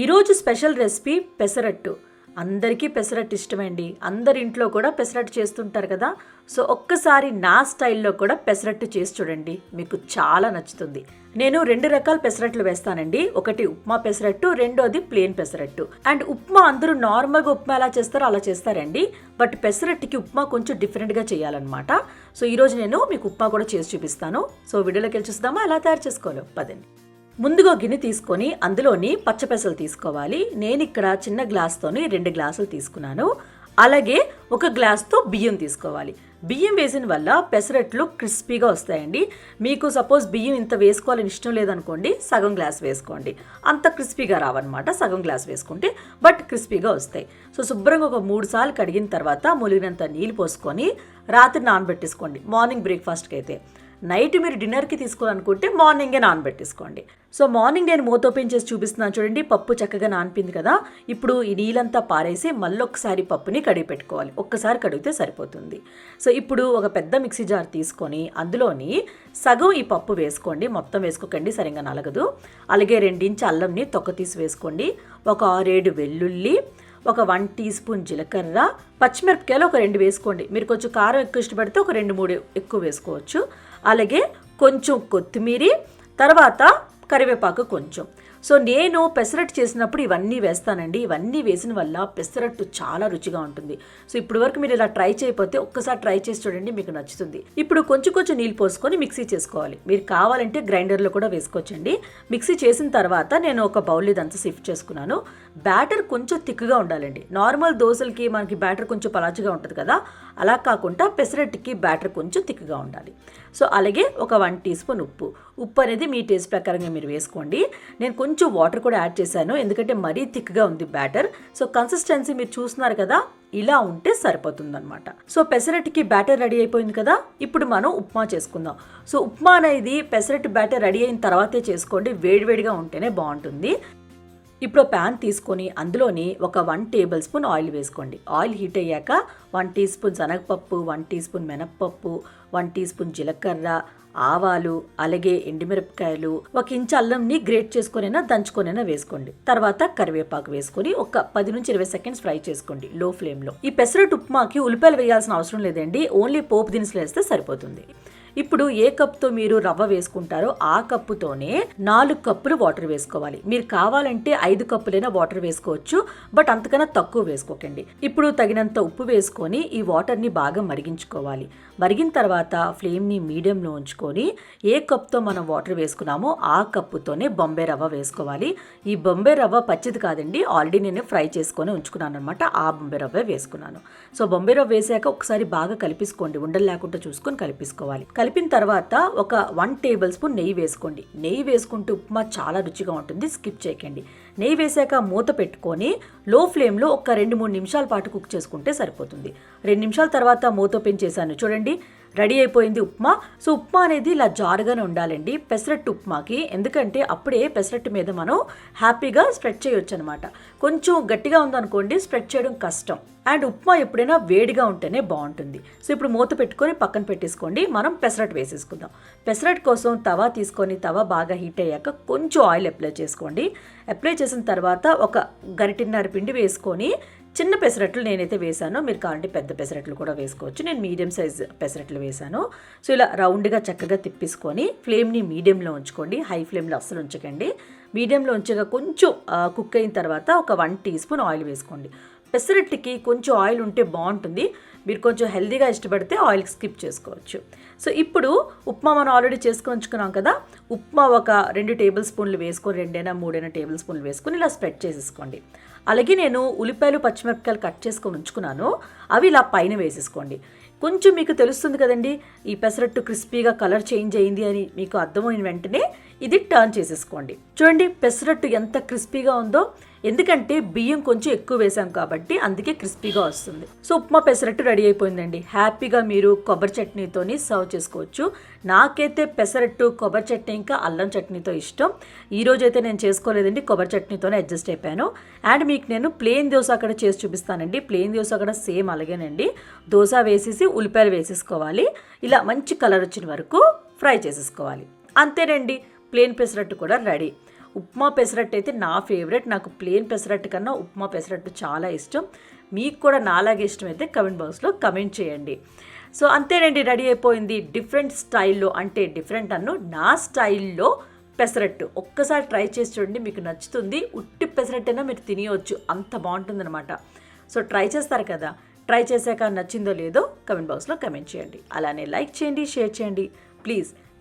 ఈరోజు special recipe pesarattu. అందరికీ పెసరట్టు ఇష్టమండి. అందరి ఇంట్లో కూడా పెసరట్టు చేస్తుంటారు కదా. సో ఒక్కసారి నా స్టైల్లో కూడా పెసరట్టు చేసి చూడండి. మీకు చాలా నచ్చుతుంది. నేను రెండు రకాల పెసరట్లు వేస్తానండి. ఒకటి ఉప్మా పెసరట్టు రెండోది ప్లేన్ పెసరట్టు. అండ్ ఉప్మా అందరూ నార్మల్గా ఉప్మా ఎలా చేస్తారో అలా చేస్తారండి. బట్ పెసరట్టుకి ఉప్మా కొంచెం డిఫరెంట్గా చేయాలన్నమాట. సో ఈరోజు నేను మీకు ఉప్మా కూడా చేసి చూపిస్తాను. సో వీడియోలోకి వెళ్ళి చూద్దామా? ఎలా తయారు చేసుకోవాలో? పదండి. ముందుగా గిన్నె తీసుకొని అందులోని పచ్చపెసలు తీసుకోవాలి. నేను ఇక్కడ చిన్న గ్లాస్తోని రెండు గ్లాసులు తీసుకున్నాను. అలాగే ఒక గ్లాస్తో బియ్యం తీసుకోవాలి. బియ్యం వేసిన వల్ల పెసరట్లు క్రిస్పీగా వస్తాయండి. మీకు సపోజ్ బియ్యం ఇంత వేసుకోవాలని ఇష్టం లేదనుకోండి సగం గ్లాస్ వేసుకోండి. అంత క్రిస్పీగా రావన్నమాట సగం గ్లాస్ వేసుకుంటే బట్ క్రిస్పీగా వస్తాయి. సో శుభ్రంగా ఒక మూడు సార్లు కడిగిన తర్వాత ములిగినంత నీళ్ళు పోసుకొని రాత్రి నానబెట్టేసుకోండి. మార్నింగ్ బ్రేక్ఫాస్ట్కి అయితే నైట్ మీరు డిన్నర్కి తీసుకోవాలనుకుంటే మార్నింగే నానబెట్టేసుకోండి సో మార్నింగ్ నేను మూత ఓపెన్ చేసి చూపిస్తున్నాను చూడండి పప్పు చక్కగా నానిపింది కదా. ఇప్పుడు ఈ నీళ్ళంతా పారేసి మళ్ళొకసారి పప్పుని కడిగి పెట్టుకోవాలి. ఒక్కసారి కడిగితే సరిపోతుంది. సో ఇప్పుడు ఒక పెద్ద మిక్సీ జార్ తీసుకొని అందులోని సగం ఈ పప్పు వేసుకోండి. మొత్తం వేసుకోకండి సరిగ్గా నలగదు. అలాగే రెండించి అల్లంని తొక్క తీసి వేసుకోండి. ఒక ఆరేడు వెల్లుల్లి ఒక వన్ టీ స్పూన్ జీలకర్ర పచ్చిమిరపకాయలు ఒక రెండు వేసుకోండి. మీరు కొంచెం కారం ఎక్కువ ఇష్టపడితే ఒక రెండు మూడు ఎక్కువ వేసుకోవచ్చు. అలాగే కొంచెం కొత్తిమీర తర్వాత కరివేపాకు కొంచెం. సో నేను పెసరట్టు చేసినప్పుడు ఇవన్నీ వేస్తానండి. ఇవన్నీ వేసిన వల్ల పెసరట్టు చాలా రుచిగా ఉంటుంది. సో ఇప్పుడు వరకు మీరు ఇలా ట్రై చేయకపోతే ఒక్కసారి ట్రై చేసి చూడండి మీకు నచ్చుతుంది. ఇప్పుడు కొంచెం కొంచెం నీళ్ళు పోసుకొని మిక్సీ చేసుకోవాలి. మీరు కావాలంటే గ్రైండర్లో కూడా వేసుకోవచ్చండి. మిక్సీ చేసిన తర్వాత నేను ఒక బౌల్ ఇదంతా షిఫ్ట్ చేసుకున్నాను. బ్యాటర్ కొంచెం థిక్గా ఉండాలండి. నార్మల్ దోశలకి మనకి బ్యాటర్ కొంచెం పలాచిగా ఉంటుంది కదా అలా కాకుండా పెసరట్టుకి బ్యాటర్ కొంచెం థిక్గా ఉండాలి. సో అలాగే ఒక వన్ టీ స్పూన్ ఉప్పు. ఉప్పు అనేది మీ టేస్ట్ ప్రకారంగా మీరు వేసుకోండి. నేను కొంచెం కొంచెం వాటర్ కూడా యాడ్ చేశాను. ఎందుకంటే మరీ థిక్గా ఉంది బ్యాటర్. సో కన్సిస్టెన్సీ మీరు చూస్తున్నారు కదా ఇలా ఉంటే సరిపోతుందన్నమాట. సో పెసరట్టుకి బ్యాటర్ రెడీ అయిపోయింది కదా ఇప్పుడు మనం ఉప్మా చేసుకుందాం. సో ఉప్మా అనేది పెసరట్టు బ్యాటర్ రెడీ అయిన తర్వాతే చేసుకోండి. వేడివేడిగా ఉంటేనే బాగుంటుంది. ఇప్పుడు ప్యాన్ తీసుకొని అందులోని ఒక వన్ టేబుల్ స్పూన్ ఆయిల్ వేసుకోండి. ఆయిల్ హీట్ అయ్యాక వన్ టీ స్పూన్ శనగపప్పు వన్ టీ స్పూన్ మినప్పప్పు వన్ టీ స్పూన్ జీలకర్ర ఆవాలు అలాగే ఎండుమిరపకాయలు ఒక ఇంచు అల్లంని గ్రేట్ చేసుకునైనా దంచుకొనైనా వేసుకోండి. తర్వాత కరివేపాకు వేసుకొని ఒక పది నుంచి ఇరవై సెకండ్స్ ఫ్రై చేసుకోండి లో ఫ్లేమ్లో. ఈ పెసరట్ ఉప్మాకి ఉల్లిపాయలు వేయాల్సిన అవసరం లేదండి. ఓన్లీ పోపు దినుసులు వేస్తే సరిపోతుంది. ఇప్పుడు ఏ కప్తో మీరు రవ్వ వేసుకుంటారో ఆ కప్పుతోనే నాలుగు కప్పులు వాటర్ వేసుకోవాలి. మీరు కావాలంటే ఐదు కప్పులైనా వాటర్ వేసుకోవచ్చు బట్ అంతకన్నా తక్కువ వేసుకోకండి. ఇప్పుడు తగినంత ఉప్పు వేసుకొని ఈ వాటర్ని బాగా మరిగించుకోవాలి. మరిగిన తర్వాత ఫ్లేమ్ని మీడియంలో ఉంచుకొని ఏ కప్తో మనం వాటర్ వేసుకున్నామో ఆ కప్పుతోనే బొంబే రవ్వ వేసుకోవాలి. ఈ బొంబే రవ్వ పచ్చిది కాదండి ఆల్రెడీ నేను ఫ్రై చేసుకొని ఉంచుకున్నాను అనమాట ఆ బొంబే రవ్వ వేసుకున్నాను. సో బొంబే రవ్వ వేసాక ఒకసారి బాగా కలిపించుకోండి ఉండలు లేకుండా చూసుకొని కలిపేసుకోవాలి. కలిపిన తర్వాత ఒక వన్ టేబుల్ స్పూన్ నెయ్యి వేసుకోండి. నెయ్యి వేసుకుంటే ఉప్మా చాలా రుచిగా ఉంటుంది. స్కిప్ చేయకండి. నెయ్యి వేసాక మూత పెట్టుకొని లో ఫ్లేమ్లో ఒక రెండు మూడు నిమిషాల పాటు కుక్ చేసుకుంటే సరిపోతుంది. రెండు నిమిషాల తర్వాత మూత ఓపెన్ చేశాను. చూడండి రెడీ అయిపోయింది ఉప్మా. సో ఉప్మా అనేది ఇలా జారుగానే ఉండాలండి. పెసరట్టు ఉప్మాకి. ఎందుకంటే అప్పుడే పెసరట్టు మీద మనం హ్యాపీగా స్ప్రెడ్ చేయొచ్చు అనమాట కొంచెం గట్టిగా ఉందనుకోండి స్ప్రెడ్ చేయడం కష్టం. అండ్ ఉప్మా ఎప్పుడైనా వేడిగా ఉంటేనే బాగుంటుంది. సో ఇప్పుడు మూత పెట్టుకొని పక్కన పెట్టేసుకోండి. మనం పెసరట్టు వేసేసుకుందాం. పెసరట్టు కోసం తవా తీసుకొని తవా బాగా హీట్ అయ్యాక కొంచెం ఆయిల్ అప్లై చేసుకోండి. అప్లై చేసిన తర్వాత ఒక గరిటిన్నర పిండి వేసుకొని చిన్న పెసరట్లు నేనైతే వేశాను. మీరు కావాలంటే పెద్ద పెసరట్లు కూడా వేసుకోవచ్చు. నేను మీడియం సైజ్ పెసరట్లు వేశాను. సో ఇలా రౌండ్గా చక్కగా తిప్పేసుకొని ఫ్లేమ్ని మీడియంలో ఉంచుకోండి. హై ఫ్లేమ్లో అస్సలు ఉంచకండి. మీడియంలో ఉంచగా కొంచెం కుక్ అయిన తర్వాత ఒక వన్ టీ స్పూన్ ఆయిల్ వేసుకోండి. పెసరట్టుకి కొంచెం ఆయిల్ ఉంటే బాగుంటుంది. మీరు కొంచెం హెల్దీగా ఇష్టపడితే ఆయిల్ స్కిప్ చేసుకోవచ్చు. సో ఇప్పుడు ఉప్మా మనం ఆల్రెడీ చేసుకొని ఉంచుకున్నాం కదా. ఉప్మా ఒక రెండు టేబుల్ స్పూన్లు వేసుకొని రెండైనా మూడైనా టేబుల్ స్పూన్లు వేసుకొని ఇలా స్ప్రెడ్ చేసేసుకోండి. అలాగే నేను ఉల్లిపాయలు పచ్చిమిరపకాయలు కట్ చేసుకొని ఉంచుకున్నాను. అవి ఇలా పైన వేసేసుకోండి. కొంచెం మీకు తెలుస్తుంది కదండి ఈ పెసరట్టు క్రిస్పీగా కలర్ చేంజ్ అయింది అని మీకు అర్థమైన వెంటనే ఇది టర్న్ చేసేసుకోండి. చూడండి పెసరట్టు ఎంత క్రిస్పీగా ఉందో ఎందుకంటే బియ్యం కొంచెం ఎక్కువ వేసాం కాబట్టి అందుకే క్రిస్పీగా వస్తుంది. సో ఉప్మా పెసరట్టు రెడీ అయిపోయిందండి. హ్యాపీగా మీరు కొబ్బరి చట్నీతోని సర్వ్ చేసుకోవచ్చు. నాకైతే పెసరట్టు కొబ్బరి చట్నీ ఇంకా అల్లం చట్నీతో ఇష్టం. ఈరోజైతే అయితే నేను చేసుకోలేదండి కొబ్బరి చట్నీతోనే అడ్జస్ట్ అయిపోయాను. అండ్ మీకు నేను ప్లేన్ దోశ అక్కడ చేసి చూపిస్తానండి. ప్లెయిన్ దోశ కూడా సేమ్ అలాగేనండి. దోశ వేసేసి ఉల్లిపాయలు వేసేసుకోవాలి. ఇలా మంచి కలర్ వచ్చిన వరకు ఫ్రై చేసేసుకోవాలి. అంతేనండి ప్లేన్ పెసరట్టు కూడా రెడీ. ఉప్మా పెసరట్టు అయితే నా ఫేవరెట్. నాకు ప్లేన్ పెసరట్టు కన్నా ఉప్మా పెసరట్టు చాలా ఇష్టం. మీకు కూడా నాలాగే ఇష్టం అయితే కమెంట్ బాక్స్లో కమెంట్ చేయండి. సో అంతేనండి రెడీ అయిపోయింది. డిఫరెంట్ స్టైల్లో అంటే డిఫరెంట్ అన్ను నా స్టైల్లో పెసరట్టు. ఒక్కసారి ట్రై చేసి చూడండి మీకు నచ్చుతుంది. ఉట్టి పెసరట్టైనా మీరు తినేయవచ్చు అంత బాగుంటుందన్నమాట. సో ట్రై చేస్తారు కదా. ట్రై చేశాక నచ్చిందో లేదో కమెంట్ బాక్స్లో కమెంట్ చేయండి. అలానే లైక్ చేయండి షేర్ చేయండి. ప్లీజ్